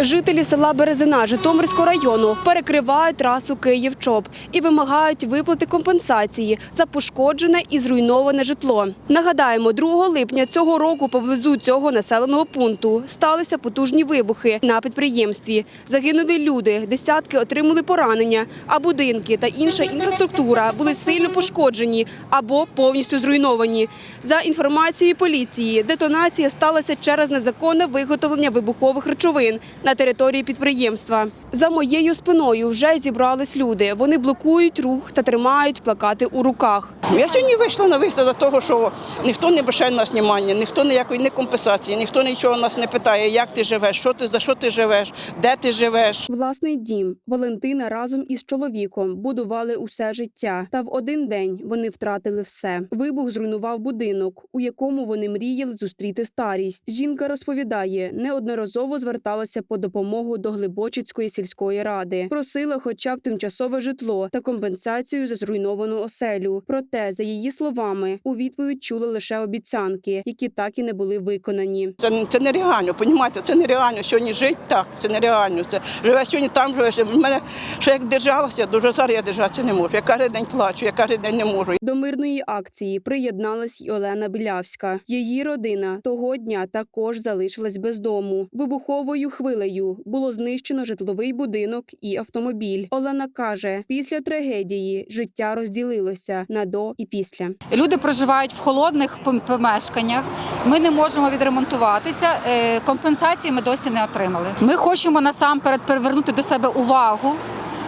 Жителі села Березина Житомирського району перекривають трасу Київ-Чоп і вимагають виплати компенсації за пошкоджене і зруйноване житло. Нагадаємо, 2 липня цього року поблизу цього населеного пункту сталися потужні вибухи на підприємстві. Загинули люди, десятки отримали поранення, а будинки та інша інфраструктура були сильно пошкоджені або повністю зруйновані. За інформацією поліції, детонація сталася через незаконне виготовлення вибухових речовин на території підприємства. За моєю спиною вже зібрались люди. Вони блокують рух та тримають плакати у руках. Я сьогодні вийшла на до того, що ніхто не на нас уваги, ніхто ніякої не компенсації, ніхто нічого нас не питає, як ти живеш, що ти за що ти живеш, де ти живеш. Власний дім Валентина разом із чоловіком будували усе життя. Та в один день вони втратили все. Вибух зруйнував будинок, у якому вони мріяли зустріти старість. Жінка розповідає, неодноразово зверталася по допомогу до Глибочицької сільської ради. Просила хоча б тимчасове житло та компенсацію за зруйновану оселю. Проте, за її словами, у відповідь чули лише обіцянки, які так і не були виконані. Це, це нереально, понімаєте, це нереально. Сьогодні жити так, це нереально. Це живе сьогодні там, живе. ще- В мене ще як держалася, дуже зараз я держатися не можу. Я кожен день плачу, я кожен день не можу. До мирної акції приєдналась й Олена Білявська. Її родина того дня також залишилась без дому. Вибуховою хвилею було знищено житловий будинок і автомобіль. Олена каже, після трагедії життя розділилося на до і після. Люди проживають в холодних помешканнях. Ми не можемо відремонтуватися. е, Компенсації ми досі не отримали. Ми хочемо насамперед привернути до себе увагу,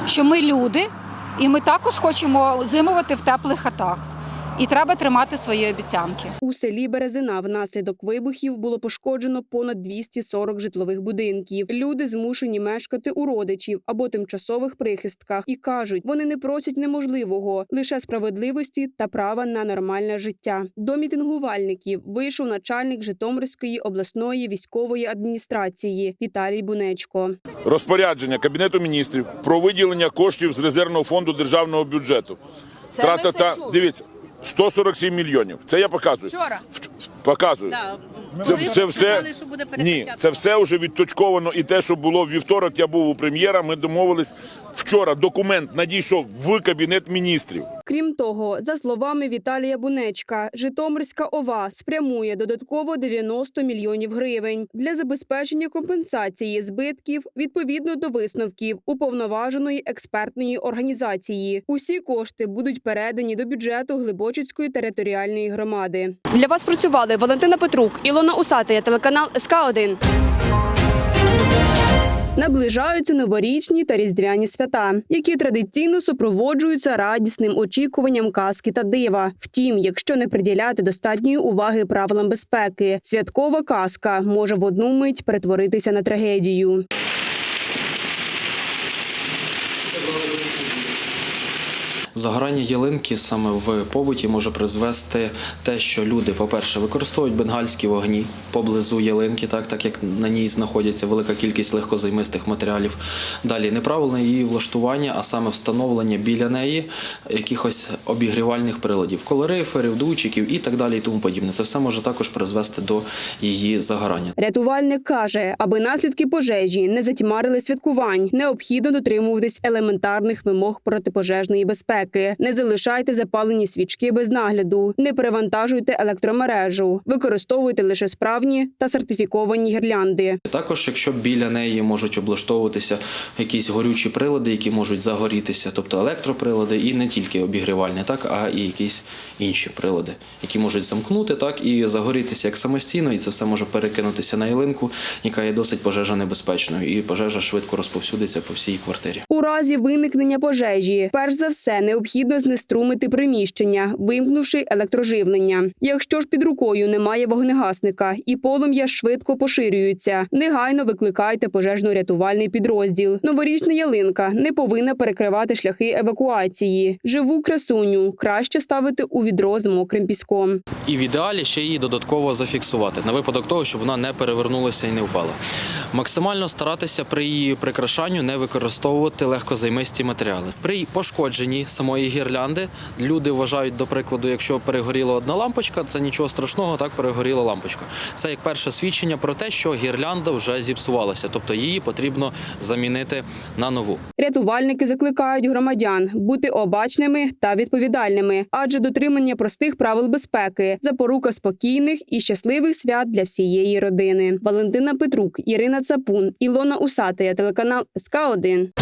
що ми люди, і ми також хочемо зимувати в теплих хатах. І треба тримати свої обіцянки. У селі Березина внаслідок вибухів було пошкоджено понад 240 житлових будинків. Люди змушені мешкати у родичів або тимчасових прихистках і кажуть, вони не просять неможливого, лише справедливості та права на нормальне життя. До мітингувальників вийшов начальник Житомирської обласної військової адміністрації Віталій Бунечко. розпорядження Кабінету міністрів про виділення коштів з резервного фонду державного бюджету. Трата та дивіться 147 мільйонів. Це я показую. Вчора. Вч- Показую. Да. Це, це все що буде ні, це все вже відточковано. І те, що було в вівторок, я був у прем'єра. Ми домовились вчора. Документ надійшов в кабінет міністрів. Крім того, за словами Віталія Бунечка, Житомирська ОВА спрямує додатково 90 мільйонів гривень для забезпечення компенсації збитків відповідно до висновків уповноваженої експертної організації. Усі кошти будуть передані до бюджету Глибочицької територіальної громади. Для вас працювали Валентина Петрук, Ілона Усатая, телеканал СК 1 Наближаються новорічні та різдвяні свята, які традиційно супроводжуються радісним очікуванням казки та дива. Втім, якщо не приділяти достатньої уваги правилам безпеки, святкова казка може в одну мить перетворитися на трагедію. Загорання ялинки саме в побуті може призвести те, що люди, по-перше, використовують бенгальські вогні поблизу ялинки, так, так як на ній знаходиться велика кількість легкозаймистих матеріалів. Далі неправильне її влаштування, а саме встановлення біля неї якихось обігрівальних приладів, колориферів, дучиків і так далі, і тому подібне. Це все може також призвести до її загорання. Рятувальник каже, аби наслідки пожежі не затьмарили святкувань, необхідно дотримуватись елементарних вимог протипожежної безпеки. Не залишайте запалені свічки без нагляду, не перевантажуйте електромережу, використовуйте лише справні та сертифіковані гірлянди. Також, якщо біля неї можуть облаштовуватися якісь горючі прилади, які можуть загорітися, тобто електроприлади, і не тільки обігрівальні, так а і якісь інші прилади, які можуть замкнути, так і загорітися як самостійно, і це все може перекинутися на ялинку, яка є досить пожежонебезпечною, і пожежа швидко розповсюдиться по всій квартирі. У разі виникнення пожежі, перш за все, необхідно знеструмити приміщення, вимкнувши електроживлення. Якщо ж під рукою немає вогнегасника і полум'я швидко поширюється, негайно викликайте пожежно-рятувальний підрозділ. Новорічна ялинка не повинна перекривати шляхи евакуації. Живу красуню краще ставити у відро з мокрим піском. І в ідеалі ще її додатково зафіксувати на випадок того, щоб вона не перевернулася і не впала. Максимально старатися при її прикрашанню не використовувати легкозаймисті матеріали. При пошкодженні самої гірлянди. Люди вважають, до прикладу, якщо перегоріла одна лампочка, це нічого страшного, так перегоріла лампочка. Це як перше свідчення про те, що гірлянда вже зіпсувалася, тобто її потрібно замінити на нову. Рятувальники закликають громадян бути обачними та відповідальними, адже дотримання простих правил безпеки запорука спокійних і щасливих свят для всієї родини. Валентина Петрук, Ірина Цапун, Ілона Усатия, телеканал СК 1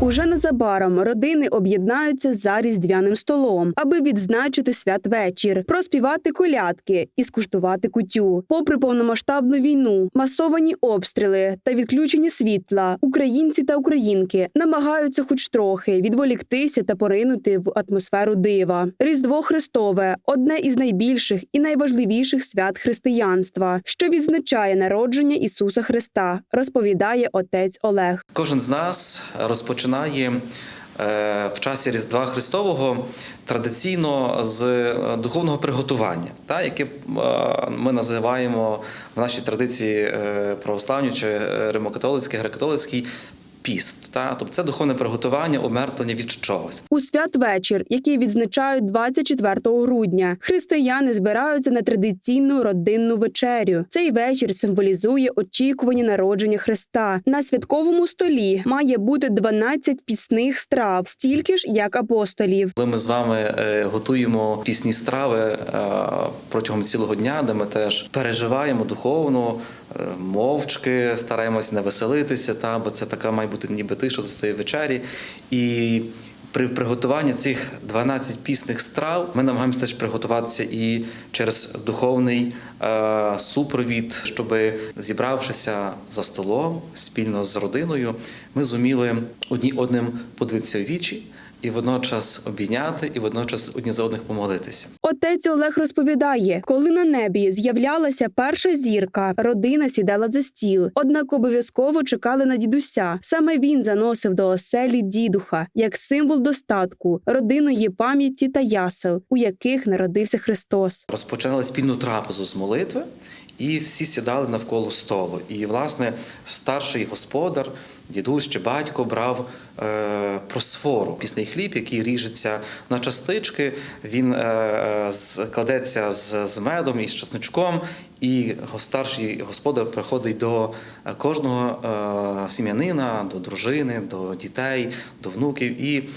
Уже незабаром родини об'єднаються за різдвяним столом, аби відзначити святвечір, проспівати колядки і скуштувати кутю. Попри повномасштабну війну, масовані обстріли та відключення світла, українці та українки намагаються хоч трохи відволіктися та поринути в атмосферу дива. Різдво Христове одне із найбільших і найважливіших свят християнства, що відзначає народження Ісуса Христа, розповідає отець Олег. Кожен з нас розпочинає е, в часі Різдва Христового традиційно з е, духовного приготування, та, яке е, ми називаємо в нашій традиції православні чи римокатолицькій, греко-католицькій піст. Та? Тобто це духовне приготування, умертвлення від чогось. У святвечір, який відзначають 24 грудня, християни збираються на традиційну родинну вечерю. Цей вечір символізує очікування народження Христа. На святковому столі має бути 12 пісних страв, стільки ж як апостолів. Коли ми з вами е, готуємо пісні страви е, протягом цілого дня, де ми теж переживаємо духовно, мовчки, стараємося не веселитися, та, бо це така має бути ніби тиша до своєї вечері. І при приготуванні цих 12 пісних страв ми намагаємося теж приготуватися і через духовний е, супровід, щоб зібравшися за столом спільно з родиною, ми зуміли одні одним подивитися в вічі і водночас обійняти, і водночас одні за одних помолитися. Отець Олег розповідає, коли на небі з'являлася перша зірка, родина сідала за стіл. Однак обов'язково чекали на дідуся. Саме він заносив до оселі дідуха як символ достатку, родиної пам'яті та ясел, у яких народився Христос. Розпочинали спільну трапезу з молитви, і всі сідали навколо столу. І, власне, старший господар, дідусь чи батько брав е, просфору, пісний хліб, який ріжеться на частички. Він е, з- кладеться з, з медом і з чесночком. І старший господар приходить до е, кожного е, сім'янина, до дружини, до дітей, до внуків і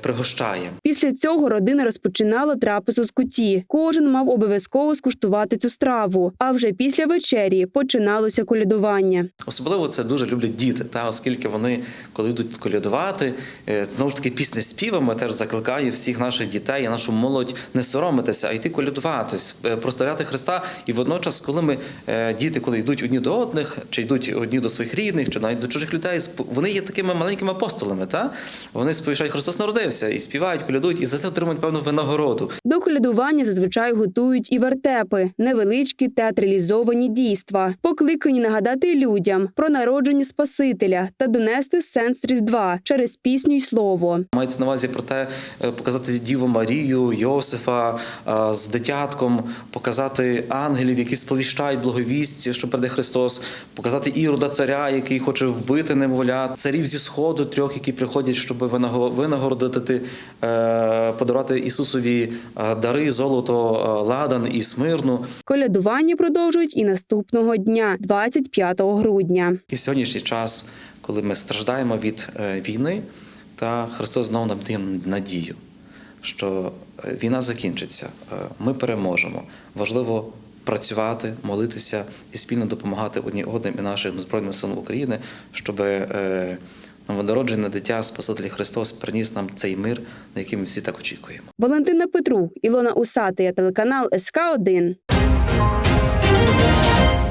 пригощає. Після цього родина розпочинала трапезу з куті. Кожен мав обов'язково скуштувати цю страву. А вже після вечері починалося колядування. Особливо це дуже люблять діти, та оскільки вони, коли йдуть колядувати, е, знову ж таки пісня співами теж закликаю всіх наших дітей і нашу молодь не соромитися, а йти колядувати, е, прославляти Христа. І водночас, коли ми е, діти, коли йдуть одні до одних, чи йдуть одні до своїх рідних, чи навіть до чужих людей, вони є такими маленькими апостолами. Та вони сповіщають, Христос народився і співають, колядують, і за це отримують певну винагороду. До колядування зазвичай готують і вертепи, невеличкі театралізовані дійства, покликані нагадати людям про народження Спасителя та донести сенс Різдва через пісню й слово. Мається на увазі про те, е, показати Діву Марію, Йосифа е, з дитятком, показати ангелів, які сповіщають благовість, що прийде Христос, показати Ірода царя, який хоче вбити немовлят, царів зі сходу трьох, які приходять, щоб винаго- винагородити, е, подарувати Ісусові е, дари, золото, е, ладан і смирну. Колядування продовжують і наступного дня, 25 грудня. І в сьогоднішній час, коли ми страждаємо від війни, та Христос знову нам дає надію, що війна закінчиться, ми переможемо. Важливо працювати, молитися і спільно допомагати одні одним і нашим збройним силам України, щоб новонароджене дитя Спаситель Христос приніс нам цей мир, на який ми всі так очікуємо. Валентина Петрук, Ілона Усатия, телеканал СК 1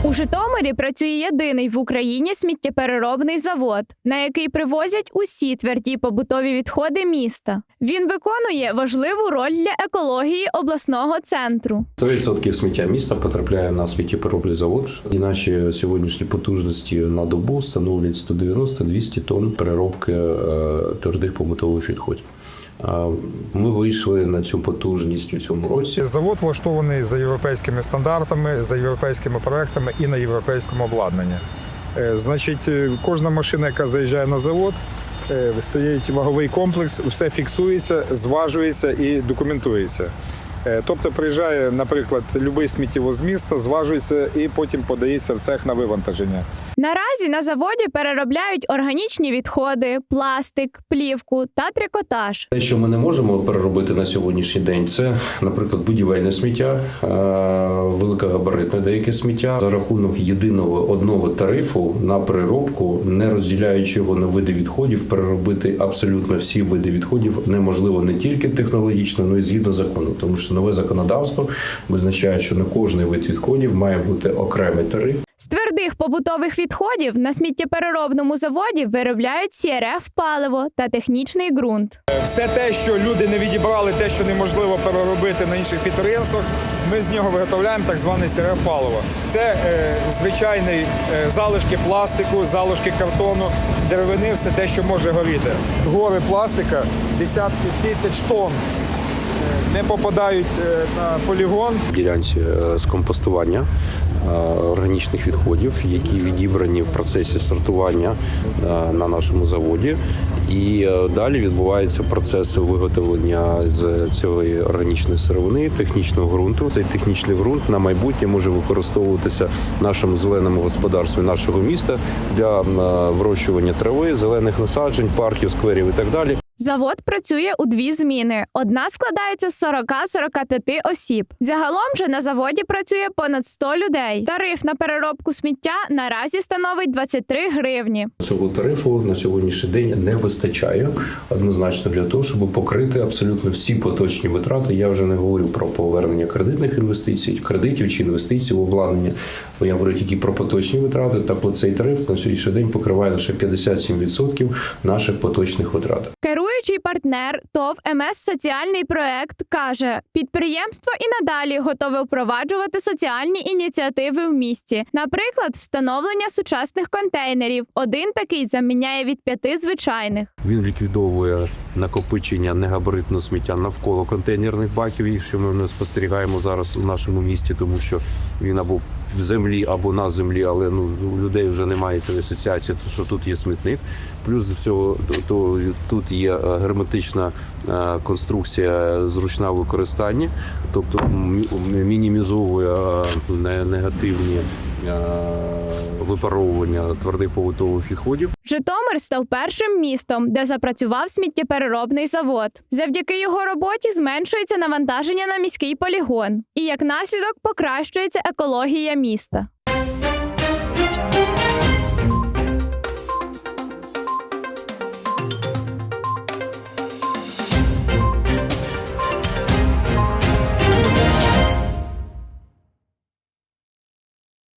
У Житомирі працює єдиний в Україні сміттєпереробний завод, на який привозять усі тверді побутові відходи міста. Він виконує важливу роль для екології обласного центру. 100% сміття міста потрапляє на сміттєпереробний завод. І наші сьогоднішні потужності на добу становлять 190-200 тонн переробки е, твердих побутових відходів. Ми вийшли на цю потужність у цьому році. Завод влаштований за європейськими стандартами, за європейськими проектами і на європейському обладнанні. Е, Значить, е, кожна машина, яка заїжджає на завод, е, стоїть ваговий комплекс, все фіксується, зважується і документується. Е, Тобто приїжджає, наприклад, будь-який сміттєвоз з міста, зважується і потім подається в цех на вивантаження. Наразі на заводі переробляють органічні відходи, пластик, плівку та трикотаж. Те, що ми не можемо переробити на сьогоднішній день, це, наприклад, будівельне сміття, е, великогабаритне деяке сміття за рахунок єдиного одного тарифу на переробку, не розділяючи його на види відходів, переробити абсолютно всі види відходів неможливо не тільки технологічно, але й згідно закону, тому що нове законодавство визначає, що на кожний вид відходів має бути окремий тариф. З твердих побутових відходів на сміттєпереробному заводі виробляють CRF паливо та технічний ґрунт. Все те, що люди не відібрали, те, що неможливо переробити на інших підприємствах, ми з нього виготовляємо так зване сіре паливо. Це е, звичайний е, залишки пластику, залишки картону, деревини, все те, що може горіти. Гори пластика, десятки тисяч тонн не попадають е, на полігон. ділянці е, з компостування е, органічних відходів, які відібрані в процесі сортування е, на нашому заводі. І е, далі відбуваються процеси виготовлення з цієї органічної сировини, технічного ґрунту. Цей технічний ґрунт на майбутнє може використовуватися нашому зеленому господарстві нашого міста для е, вирощування трави, зелених насаджень, парків, скверів і так далі. Завод працює у дві зміни. Одна складається з 40-45 осіб. Загалом же на заводі працює понад 100 людей. Тариф на переробку сміття наразі становить 23 гривні. Цього тарифу на сьогоднішній день не вистачає однозначно для того, щоб покрити абсолютно всі поточні витрати. Я вже не говорю про повернення кредитних інвестицій, кредитів чи інвестицій в обладнання. Бо я говорю тільки про поточні витрати. Так цей тариф на сьогоднішній день покриває лише 57% наших поточних витрат. Керуючий партнер ТОВ МС Соціальний проект каже, підприємство і надалі готове впроваджувати соціальні ініціативи в місті, наприклад, встановлення сучасних контейнерів. Один такий заміняє від п'яти звичайних. Він ліквідовує накопичення негабаритного сміття навколо контейнерних баків, що ми не спостерігаємо зараз у нашому місті, тому що він або в землі, або на землі, але ну у людей вже немає тієї асоціації, що тут є смітник. Плюс до всього то, тут є е, герметична е, конструкція зручна в використанні, тобто мінімізовує е, негативні випаровування твердих побутових відходів. Житомир став першим містом, де запрацював сміттєпереробний завод. Завдяки його роботі зменшується навантаження на міський полігон, і як наслідок покращується екологія міста.